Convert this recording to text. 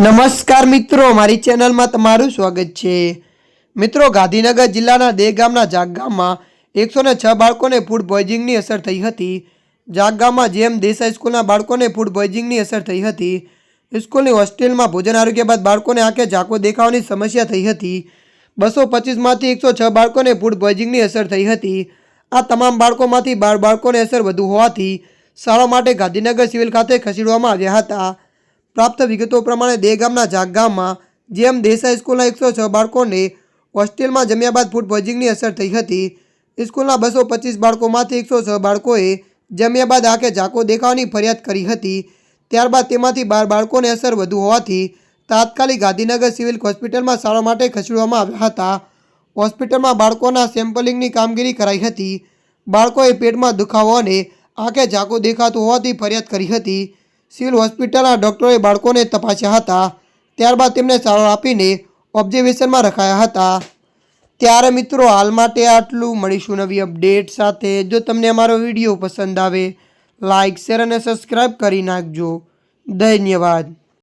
નમસ્કાર મિત્રો, મારી ચેનલમાં તમારું સ્વાગત છે. મિત્રો, ગાંધીનગર જિલ્લાના દેગામના ગામના જાગ ગામમાં એકસો ને છ બાળકોને ફૂડ પોઈઝિંગની અસર થઈ હતી. જાગ ગામમાં જેમ દેસાઈ સ્કૂલના બાળકોને ફૂડ પોઈઝિંગની અસર થઈ હતી, સ્કૂલની હોસ્ટેલમાં ભોજન આરોગ્ય બાદ બાળકોને આંખે ઝાંકો દેખાવાની સમસ્યા થઈ હતી. બસો પચીસમાંથી એકસો છ બાળકોને ફૂડ પોઈઝિંગની અસર થઈ હતી. આ તમામ બાળકોમાંથી બાર બાળકોને અસર વધુ હોવાથી શાળા માટે ગાંધીનગર સિવિલ ખાતે ખસેડવામાં આવ્યા હતા. પ્રાપ્ત વિગતો પ્રમાણે દે ગામના જાગ ગામમાં, જેમ દેસાઈ સ્કૂલના એકસો છ બાળકોને હોસ્ટેલમાં જમ્યા બાદ ફૂડ પોઈઝનિંગની અસર થઈ હતી. સ્કૂલના બસો પચીસ બાળકોમાંથી એકસો છ બાળકોએ જમ્યા બાદ આંખે ઝાંકો દેખાવાની ફરિયાદ કરી હતી. ત્યારબાદ તેમાંથી બાર બાળકોને અસર વધુ હોવાથી તાત્કાલિક ગાંધીનગર સિવિલ હોસ્પિટલમાં સારવાર માટે ખસેડવામાં આવ્યા હતા. હોસ્પિટલમાં બાળકોના સેમ્પલિંગની કામગીરી કરાઈ હતી. બાળકોએ પેટમાં દુખાવો અને આંખે ઝાંકો દેખાતું હોવાથી ફરિયાદ કરી હતી. સિવિલ હોસ્પિટલના ડૉક્ટરોએ બાળકોને તપાસ્યા હતા. ત્યારબાદ તેમને સારવાર આપીને ઓબ્ઝર્વેશનમાં રખાયા હતા. ત્યારે મિત્રો, હાલ માટે આટલું. મળીશું નવી અપડેટ સાથે. જો તમને અમારો વીડિયો પસંદ આવે લાઇક શેર અને સબસ્ક્રાઈબ કરી નાખજો. ધન્યવાદ.